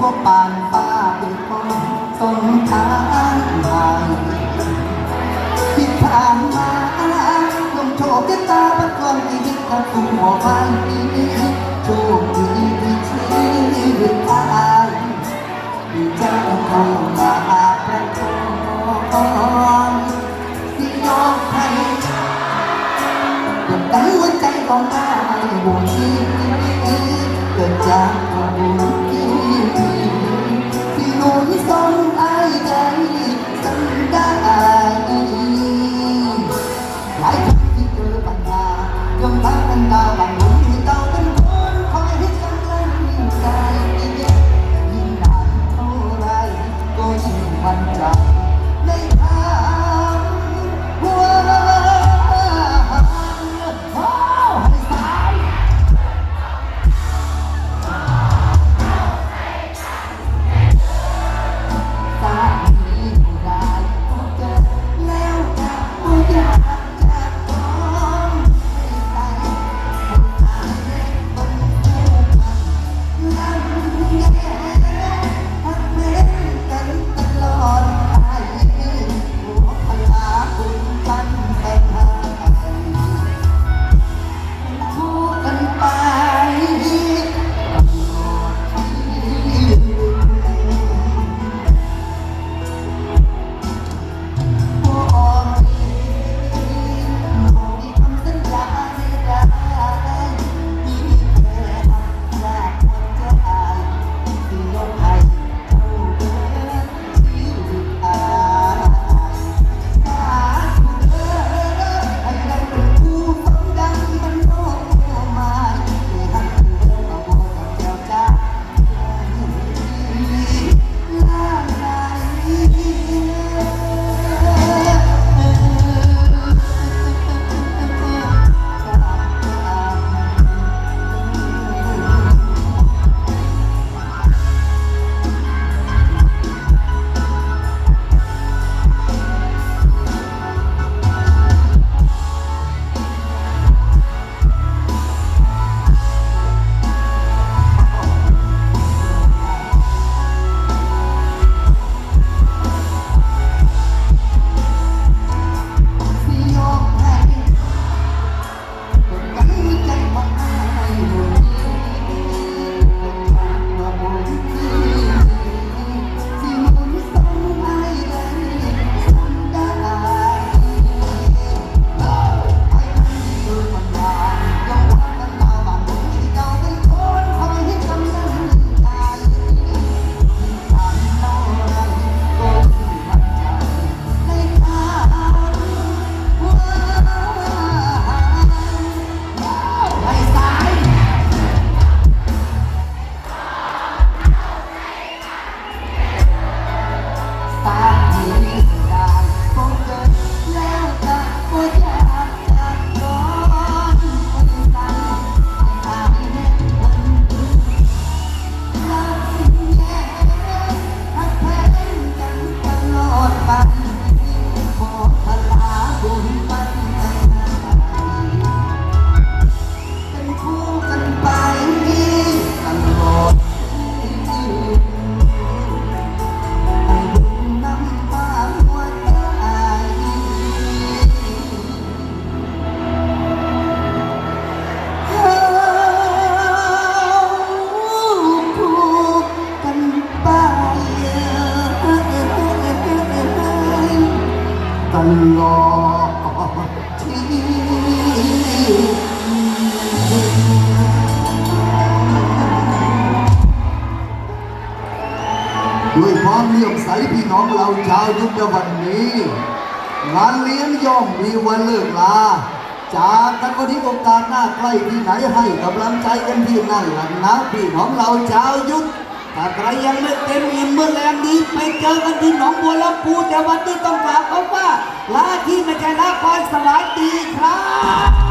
ว่าปานป้าเป็นคนต้นทางใหม่ที่ผ่านมาลมโชคชะตาบัดกลอนชีวิตกับสุขหัฟันนี้โชคดีที่ชีวิดีใจอ องตาให้บุญที่เกิดจากความบุญ ด้วยความเลื่อใสพี่น้องเราชาวยุทธวันนี้ งานเลี้ยงย่อมมีวันเลิกลาจากกันวันที่โอกาสหน้าใกล้ที่ไหนให้กำลังใจกันที่นั่นหลังนะพี่ของเราชาวยุทธ ใครยังไม่เต็มอิ่มเมื่อแรงดีไปเจอกันที่หนองบัวลำพูแต่วันนี้ต้องฝากเขาว่าลาที่ไม่ใช่ลาควายสลายตีครับ